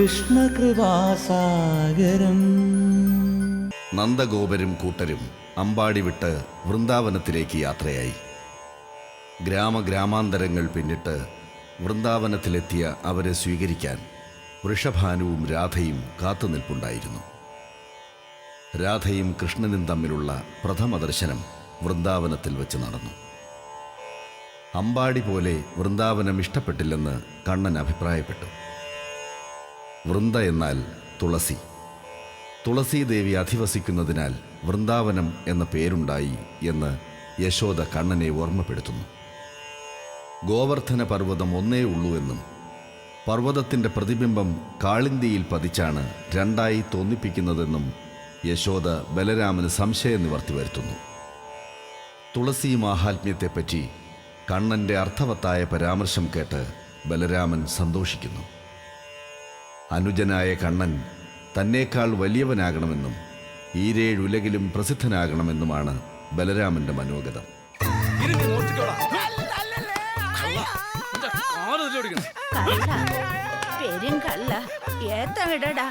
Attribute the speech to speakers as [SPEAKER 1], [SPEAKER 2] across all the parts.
[SPEAKER 1] കൃഷ്ണകൃപാസാഗരം.
[SPEAKER 2] നന്ദഗോപരും കൂട്ടരും അമ്പാടി വിട്ട് വൃന്ദാവനത്തിലേക്ക് യാത്രയായി. ഗ്രാമഗ്രാമാന്തരങ്ങൾ പിന്നിട്ട് വൃന്ദാവനത്തിലെത്തിയ അവരെ സ്വീകരിക്കാൻ വൃഷഭാനുവും രാധയും കാത്തുനിൽപ്പുണ്ടായിരുന്നു. രാധയും കൃഷ്ണനും തമ്മിലുള്ള പ്രഥമ ദർശനം വൃന്ദാവനത്തിൽ വെച്ച് നടന്നു. അമ്പാടി പോലെ വൃന്ദാവനം ഇഷ്ടപ്പെട്ടില്ലെന്ന് കണ്ണൻ അഭിപ്രായപ്പെട്ടു. വൃന്ദ എന്നാൽ തുളസി. ദേവി അധിവസിക്കുന്നതിനാൽ വൃന്ദാവനം എന്ന പേരുണ്ടായി എന്ന് യശോദ കണ്ണനെ ഓർമ്മപ്പെടുത്തുന്നു. ഗോവർദ്ധന പർവതം ഒന്നേ ഉള്ളൂ എന്നും പർവതത്തിന്റെ പ്രതിബിംബം കാളിന്തിയിൽ പതിച്ചാണ് രണ്ടായി തോന്നിപ്പിക്കുന്നതെന്നും യശോദ ബലരാമന് സംശയ നിവർത്തി വരുത്തുന്നു. തുളസി മാഹാത്മ്യത്തെപ്പറ്റി കണ്ണന്റെ അർത്ഥവത്തായ പരാമർശം കേട്ട് ബലരാമൻ സന്തോഷിക്കുന്നു. അനുജനായ കണ്ണൻ തന്നേക്കാൾ വലിയവനാകണമെന്നും ഈരേഴുലകിലും പ്രസിദ്ധനാകണമെന്നുമാണ് ബലരാമന്റെ മനോഗതം.
[SPEAKER 3] പെരുങ്കള്ള ഏത്ത ഇടടാ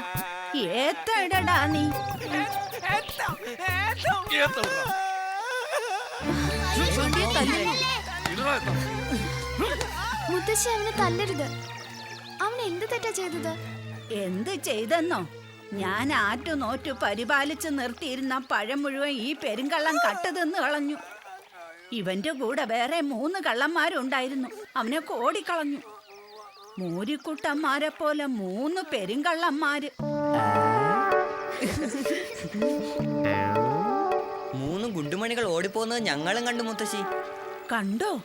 [SPEAKER 3] ഏത്ത ഇടടാ നീ.
[SPEAKER 4] മുത്തശ്ശി അവനെ തല്ലരുത്. അവൻ എന്ത് തെറ്റാ ചെയ്തത്?
[SPEAKER 3] എന്ത് ചെയ്തെന്നോ? ഞാൻ ആറ്റു നോറ്റു പരിപാലിച്ച് നിർത്തിയിരുന്ന പഴം മുഴുവൻ ഈ പെരുങ്കള്ളം കട്ടുതിന്ന് കളഞ്ഞു. ഇവന്റെ കൂടെ വേറെ മൂന്ന് കള്ളന്മാരുണ്ടായിരുന്നു. അവനെ കോടിക്കളഞ്ഞു. മൂരിക്കുട്ടന്മാരെ പോലെ മൂന്ന് പെരുങ്കള്ളന്മാര്.
[SPEAKER 5] മൂന്ന് ഗുണ്ടുമണികൾ ഓടിപ്പോകുന്നത് ഞങ്ങളും കണ്ടു മുത്തശ്ശി.
[SPEAKER 3] കണ്ടോ?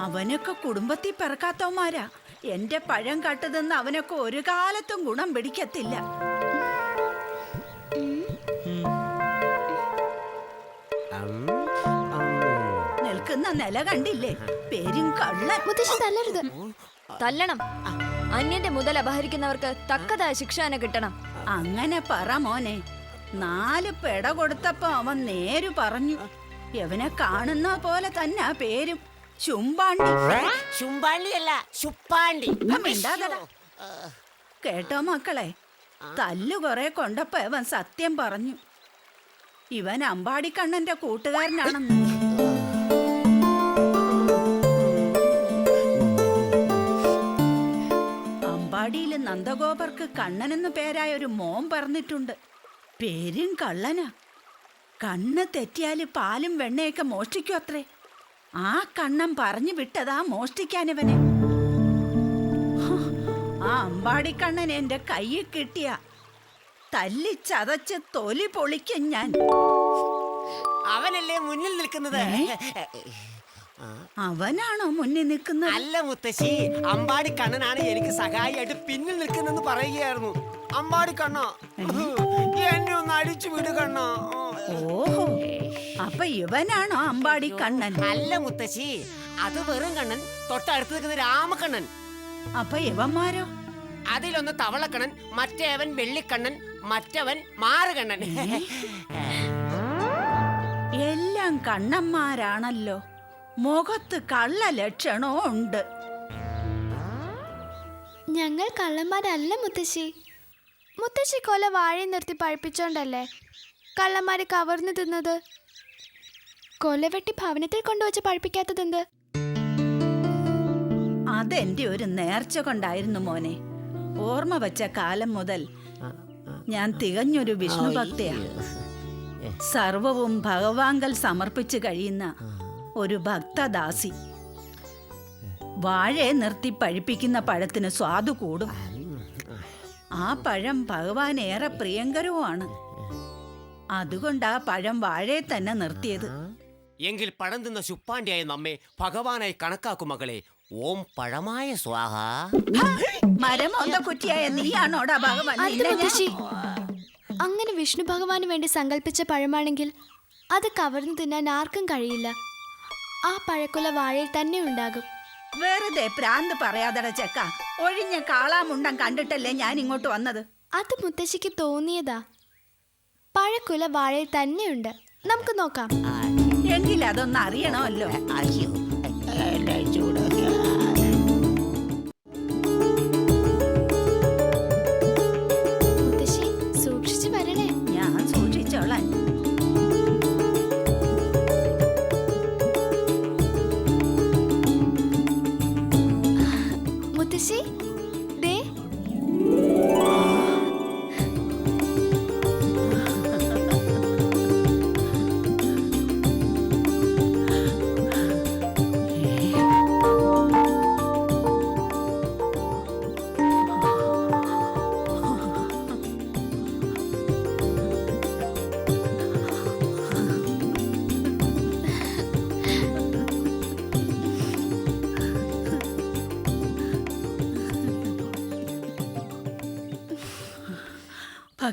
[SPEAKER 3] അവനൊക്കെ കുടുംബത്തിൽ പിറക്കാത്തവന്മാരാ. എന്റെ പഴം കട്ടതെന്ന് അവനൊക്കെ ഒരു കാലത്തും ഗുണം പിടിക്കത്തില്ല. നിൽക്കുന്ന നില കണ്ടില്ലേ? പേരും കള്ള
[SPEAKER 4] മുത്തശ്ശി തല്ലരുത്.
[SPEAKER 6] തല്ലണം. അന്യന്റെ മുതൽ അപഹരിക്കുന്നവർക്ക് തക്കതായ ശിക്ഷ കിട്ടണം.
[SPEAKER 3] അങ്ങനെ പറ മോനെ. നാല് പെട കൊടുത്തപ്പോ അവൻ നേരു പറഞ്ഞു. എവനെ കാണുന്ന പോലെ തന്നെ പേരും. ചുമ്പാണ്ടി
[SPEAKER 7] ചുമ്പാണ്ടിയല്ല ശുപ്പാണ്ടി.
[SPEAKER 3] ചുപ്പാണ്ടി മിണ്ടാതെടാ. കേട്ടോ മക്കളെ തല്ലു കുറെ കൊണ്ടപ്പോ അവൻ സത്യം പറഞ്ഞു. ഇവൻ അമ്പാടിക്കണ്ണന്റെ കൂട്ടുകാരനാണെന്ന്. അമ്പാടിയിൽ നന്ദഗോപർക്ക് കണ്ണനെന്നു പേരായ ഒരു മോൻ പറഞ്ഞിട്ടുണ്ട്. പേരും കള്ളനാ. കണ്ണ് തെറ്റിയാൽ പാലും വെണ്ണയൊക്കെ മോഷ്ടിക്കും അത്രേ. ആ കണ്ണം പറഞ്ഞു വിട്ടതാ മോഷ്ടിക്കാനിവനെ. ആ അമ്പാടിക്കണ്ണൻ എന്റെ കയ്യിൽ കിട്ടിയ തല്ലി ചതച്ച് തൊലി പൊളിക്കും ഞാൻ.
[SPEAKER 7] അവനല്ലേ മുന്നിൽ നിൽക്കുന്നത്?
[SPEAKER 3] അവനാണോ മുന്നിൽ നിൽക്കുന്നത്?
[SPEAKER 7] അല്ല മുത്തശ്ശി അമ്പാടി കണ്ണനാണ് എനിക്ക് സഹായിയായിട്ട് പിന്നിൽ നിൽക്കുന്നെന്ന് പറയുകയായിരുന്നു. അമ്പാടി കണ്ണോ എന്നെ ഒന്ന് അടിച്ചു വിട് കണ്ണ.
[SPEAKER 3] ഓഹോ. അപ്പൊ ഇവനാണോ അമ്പാടി കണ്ണൻ.
[SPEAKER 7] അല്ല മുത്തശ്ശി. അത് വെറും കണ്ണൻ തൊട്ടടുത്ത് നിൽക്കുന്ന രാമകണ്ണൻ.
[SPEAKER 3] അപ്പൊ ഇവന്മാരോ?
[SPEAKER 7] അതിലൊന്ന് തവളക്കണ്ണൻ മറ്റേവൻ വെള്ളിക്കണ്ണൻ മറ്റവൻ മാറുകണ്ണൻ.
[SPEAKER 3] എല്ലാം കണ്ണന്മാരാണല്ലോ. മുഖത്ത് കള്ള ലക്ഷണോ ഉണ്ട്.
[SPEAKER 4] ഞങ്ങൾ കള്ളന്മാരല്ല മുത്തശ്ശി. മുത്തശ്ശി കൊല വാഴ നിർത്തി പഴിപ്പിച്ചോണ്ടല്ലേ? കള്ളന്മാര് കവർന്നു തിന്നത്. കൊല വെട്ടി ഭവനത്തിൽ കൊണ്ടുവച്ച് പഴിപ്പിക്കാത്തതെന്ത്?
[SPEAKER 3] അതെന്റെ ഒരു നേർച്ച കൊണ്ടായിരുന്നു മോനെ. ഓർമ്മ വച്ച കാലം മുതൽ ഞാൻ തികഞ്ഞൊരു വിഷ്ണു ഭക്തയാണ് സർവവും ഭഗവാങ്കൽ സമർപ്പിച്ചു കഴിയുന്ന ഒരു ഭക്തദാസി. വാഴയെ നിർത്തി പഴിപ്പിക്കുന്ന പഴത്തിന് സ്വാദു കൂടും. ആ പഴം ഭഗവാൻ ഏറെ പ്രിയങ്കരവുമാണ് അതുകൊണ്ടാ പഴം വാഴയെ തന്നെ നിർത്തിയത്.
[SPEAKER 7] എങ്കിൽ പഴം തിന്ന ശുപ്പാണ്ടിയായ നമ്മെ ഭഗവാനായി കണക്കാക്കും മകളെ. ഓം പഴമായ സ്വാഹ.
[SPEAKER 3] മരമൊന്ന കുറ്റിയായ നീയാണോടാ ഭഗവാൻ?
[SPEAKER 4] അത്
[SPEAKER 3] ഞാൻ-
[SPEAKER 4] മുത്തശ്ശി. അങ്ങനെ വിഷ്ണു ഭഗവാന് വേണ്ടി സങ്കല്പിച്ച പഴമാണെങ്കിൽ അത് കവർന്നു തിന്നാൻ ആർക്കും കഴിയില്ല. ആ പഴക്കുല വാഴയിൽ തന്നെ ഉണ്ടാകും.
[SPEAKER 3] വെറുതെ പ്രാന്ത് പറയാതട ചെക്ക. ഒഴിഞ്ഞ കാളാമുണ്ടം കണ്ടിട്ടല്ലേ ഞാൻ ഇങ്ങോട്ട് വന്നത്?
[SPEAKER 4] അത് മുത്തശ്ശിക്ക് തോന്നിയതാ. പഴക്കുല വാഴയിൽ തന്നെയുണ്ട് നമുക്ക് നോക്കാം.
[SPEAKER 3] എങ്കിൽ അതൊന്നും അറിയണമല്ലോ
[SPEAKER 7] അയ്യോ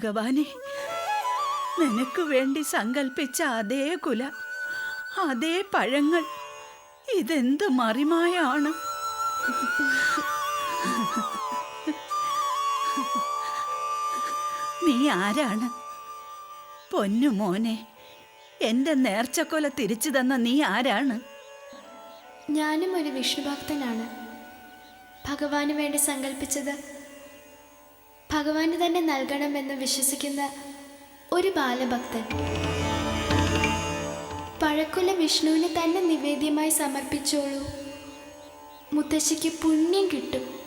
[SPEAKER 3] ഭഗവാനെ നിനക്ക് വേണ്ടി സങ്കൽപ്പിച്ച അതേ കുല അതേ പഴങ്ങൾ ഇതെന്ത് മറിമായാണ്? നീ ആരാണ്? പൊന്നു മോനെ എന്റെ നേർച്ചക്കൊല തിരിച്ചു തന്ന നീ ആരാണ്?
[SPEAKER 4] ഞാനും ഒരു വിഷ്ണുഭക്തനാണ്. ഭഗവാന് വേണ്ടി സങ്കല്പിച്ചത് ഭഗവാന് തന്നെ നൽകണമെന്ന് വിശ്വസിക്കുന്ന ഒരു ബാലഭക്തൻ. പഴക്കുല വിഷ്ണുവിന് തന്നെ നിവേദ്യമായി സമർപ്പിച്ചോളൂ. മുത്തശ്ശിക്ക് പുണ്യം കിട്ടും.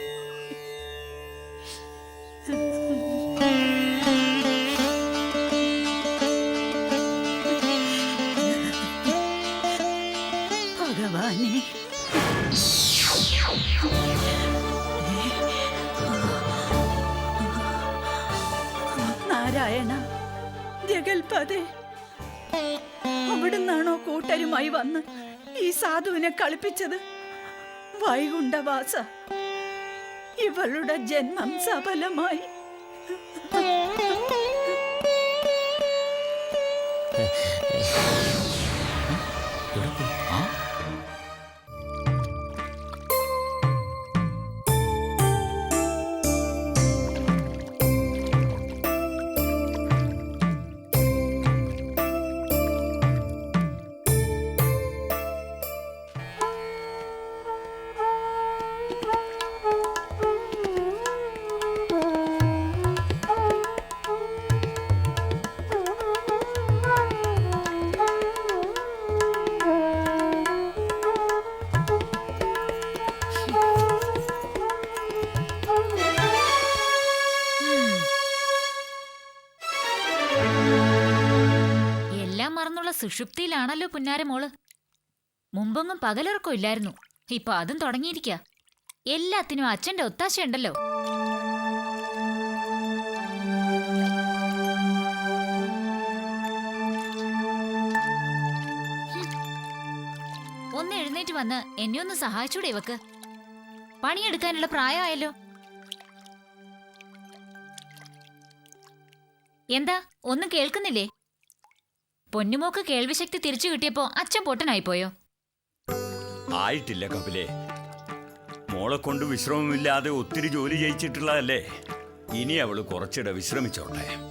[SPEAKER 3] കൂട്ടരുമായി വന്ന് ഈ സാധുവിനെ കളിപ്പിച്ചത് വൈകുണ്ഠവാസ. ഇവളുടെ ജന്മം സഫലമായി.
[SPEAKER 8] എല്ലാം മറന്നുള്ള സുഷുപ്തിയിലാണല്ലോ പുന്നാരമോൾ മുമ്പൊന്നും പകലിറക്കം ഇല്ലായിരുന്നു ഇപ്പൊ അതും തുടങ്ങിയിരിക്ക. എല്ലാത്തിനും അച്ഛന്റെ ഒത്താശയുണ്ടല്ലോ. ഒന്ന് എഴുന്നേറ്റ് വന്ന് എന്നെ ഒന്ന് സഹായിച്ചൂടെ ഇവക്ക്. പണിയെടുക്കാനുള്ള പ്രായമായല്ലോ. എന്താ? ഒന്നും കേൾക്കുന്നില്ലേ? പൊന്നുമോക്ക് കേൾവിശക്തി തിരിച്ചു കിട്ടിയപ്പോ അച്ഛൻ പൊട്ടനായിപ്പോയോ?
[SPEAKER 9] ആയിട്ടില്ല കപിലെ. മോളെ കൊണ്ട് വിശ്രമമില്ലാതെ ഒത്തിരി ജോലി ചെയ്യിച്ചിട്ടുള്ളതല്ലേ? ഇനി അവൾ കുറച്ചിടെ വിശ്രമിച്ചോട്ടെ.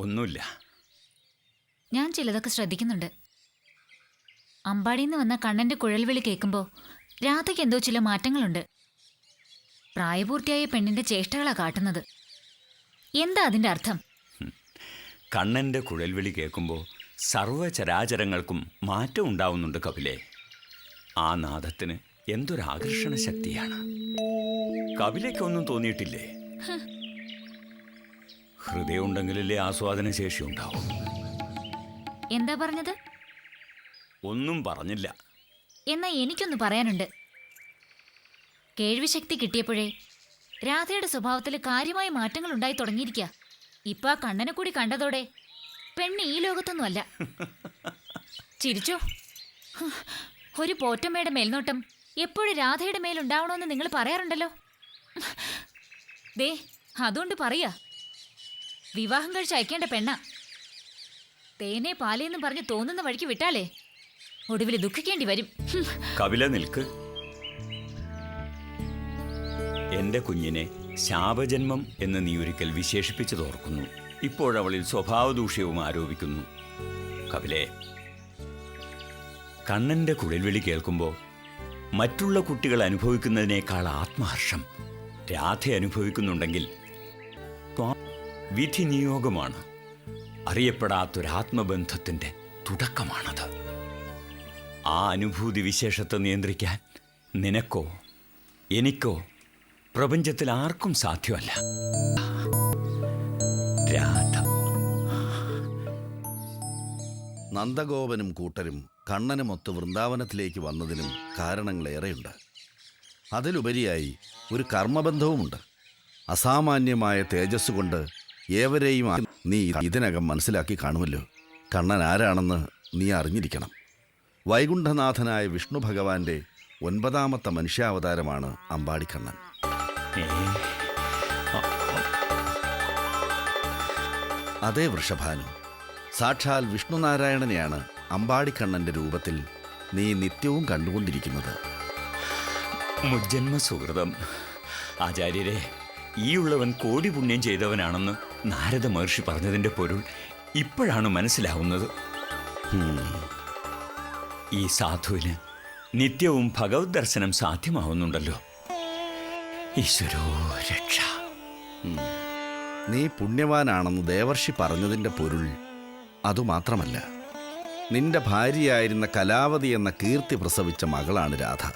[SPEAKER 9] ഒന്നുമില്ല.
[SPEAKER 8] ഞാൻ ചിലതൊക്കെ ശ്രദ്ധിക്കുന്നുണ്ട്. അമ്പാടിയിൽ നിന്ന് വന്ന കണ്ണന്റെ കുഴൽവിളി കേൾക്കുമ്പോൾ രാധയ്ക്ക് എന്തോ ചില മാറ്റങ്ങളുണ്ട്. പ്രായപൂർത്തിയായ പെണ്ണിന്റെ ചേഷ്ടകളാ കാട്ടുന്നത്. എന്താ അതിന്റെ അർത്ഥം?
[SPEAKER 9] കണ്ണന്റെ കുഴൽവിളി കേൾക്കുമ്പോൾ സർവചരാചരങ്ങൾക്കും മാറ്റം ഉണ്ടാവുന്നുണ്ട് കപിലെ. ആ നാദത്തിന് എന്തൊരാകർഷണ ശക്തിയാണ് കപിലേക്കൊന്നും തോന്നിയിട്ടില്ലേ ഹൃദയം ഉണ്ടെങ്കിലല്ലേ ആസ്വാദന ശേഷി ഉണ്ടാവും.
[SPEAKER 8] എന്താ പറഞ്ഞത്?
[SPEAKER 9] ഒന്നും പറഞ്ഞില്ല.
[SPEAKER 8] എന്നാ എനിക്കൊന്ന് പറയാനുണ്ട്. കേൾവിശക്തി കിട്ടിയപ്പോഴേ രാധയുടെ സ്വഭാവത്തിൽ കാര്യമായ മാറ്റങ്ങൾ ഉണ്ടായി തുടങ്ങിയിരിക്കുക ഇപ്പൊ ആ കണ്ണനെ കൂടി കണ്ടതോടെ പെണ്ണ് ഈ ലോകത്തൊന്നുമല്ല. ചിരിച്ചോ? ഒരു പോറ്റമ്മയുടെ മേൽനോട്ടം എപ്പോഴും രാധയുടെ മേലുണ്ടാവണമെന്ന് നിങ്ങൾ പറയാറുണ്ടല്ലോ. ദേ അതുകൊണ്ട് പറയാ. വിവാഹം കഴിച്ച് അയക്കേണ്ട പെണ്ണ. തേനെ പാലേന്ന് പറഞ്ഞ് തോന്നുന്ന വഴിക്ക് വിട്ടാലേ ഒടുവിൽ ദുഃഖിക്കേണ്ടി വരും.
[SPEAKER 9] കവില നിൽക്ക്. എന്റെ കുഞ്ഞിനെ ശാപജന്മം എന്ന് നീ ഒരിക്കൽ വിശേഷിപ്പിച്ചതോർക്കുന്നു ഇപ്പോഴവളിൽ സ്വഭാവദൂഷ്യവും ആരോപിക്കുന്നു. കവിലെ കണ്ണന്റെ കുഴൽവിളി കേൾക്കുമ്പോൾ മറ്റുള്ള കുട്ടികൾ അനുഭവിക്കുന്നതിനേക്കാൾ ആത്മഹർഷം രാധ അനുഭവിക്കുന്നുണ്ടെങ്കിൽ വിധി നിയോഗമാണ് അറിയപ്പെടാത്തൊരാത്മബന്ധത്തിന്റെ തുടക്കമാണത്. ആ അനുഭൂതി വിശേഷത്തെ നിയന്ത്രിക്കാൻ നിനക്കോ എനിക്കോ പ്രപഞ്ചത്തിൽ ആർക്കും സാധ്യമല്ല.
[SPEAKER 2] നന്ദഗോപനും കൂട്ടരും കണ്ണനുമൊത്ത് വൃന്ദാവനത്തിലേക്ക് വന്നതിനും കാരണങ്ങളേറെയുണ്ട്. അതിലുപരിയായി ഒരു കർമ്മബന്ധവുമുണ്ട്. അസാമാന്യമായ തേജസ് കൊണ്ട് ഏവരെയും നീ ഇതിനകം മനസ്സിലാക്കി കാണുമല്ലോ. കണ്ണൻ ആരാണെന്ന് നീ അറിഞ്ഞിരിക്കണം. വൈകുണ്ഠനാഥനായ വിഷ്ണു ഭഗവാന്റെ ഒൻപതാമത്തെ മനുഷ്യാവതാരമാണ് അമ്പാടിക്കണ്ണൻ. അതേ വൃഷഭാനു. സാക്ഷാൽ വിഷ്ണുനാരായണനെയാണ് അമ്പാടിക്കണ്ണന്റെ രൂപത്തിൽ നീ നിത്യവും കണ്ടുകൊണ്ടിരിക്കുന്നത്.
[SPEAKER 9] മുജ്ജന്മ സുഹൃതം ആചാര്യരെ ഈ ഉള്ളവൻ കോടി പുണ്യം ചെയ്തവനാണെന്ന് നാരദ മഹർഷി പറഞ്ഞതിന്റെ പൊരുൾ ഇപ്പോഴാണ് മനസ്സിലാവുന്നത്. ഈ സാധുവിന് നിത്യവും ഭഗവത് ദർശനം സാധ്യമാവുന്നുണ്ടല്ലോ.
[SPEAKER 2] നീ പുണ്യവാനാണെന്ന് ദേവർഷി പറഞ്ഞതിന്റെ പൊരുൾ അതുമാത്രമല്ല. നിന്റെ ഭാര്യയായിരുന്ന കലാവതി എന്ന കീർത്തി പ്രസവിച്ച മകളാണ് രാധ.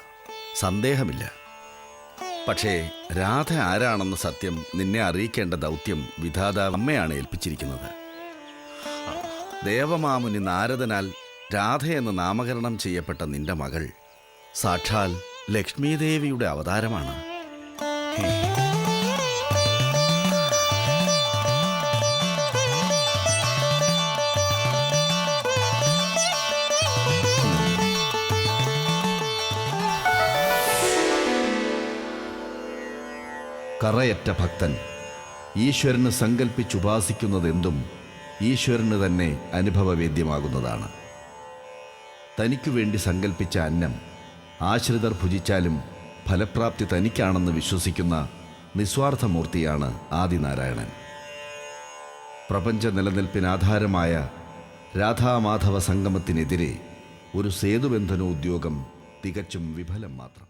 [SPEAKER 2] സന്ദേഹമില്ല. പക്ഷേ രാധ ആരാണെന്ന സത്യം നിന്നെ അറിയിക്കേണ്ട ദൗത്യം വിധാതാവ് അമ്മയാണ് ഏൽപ്പിച്ചിരിക്കുന്നത്. ദേവമാമുനി നാരദനാൽ രാധ രാധയെന്ന് നാമകരണം ചെയ്യപ്പെട്ട നിന്റെ മകൾ സാക്ഷാൽ ലക്ഷ്മീദേവിയുടെ അവതാരമാണ്. കറയറ്റ ഭക്തൻ. ഈശ്വരന് സങ്കല്പിച്ചുപാസിക്കുന്നതെന്തും ഈശ്വരന് തന്നെ അനുഭവവേദ്യമാകുന്നതാണ്. തനിക്കു വേണ്ടി സങ്കല്പിച്ച അന്നം ആശ്രിതർ ഭുജിച്ചാലും ഫലപ്രാപ്തി തനിക്കാണെന്ന് വിശ്വസിക്കുന്ന നിസ്വാർത്ഥമൂർത്തിയാണ് ആദിനാരായണൻ. പ്രപഞ്ച നിലനിൽപ്പിനാധാരമായ രാധാമാധവ സംഗമത്തിനെതിരെ ഒരു സേതുബന്ധന ഉദ്യോഗം തികച്ചും വിഫലം മാത്രം.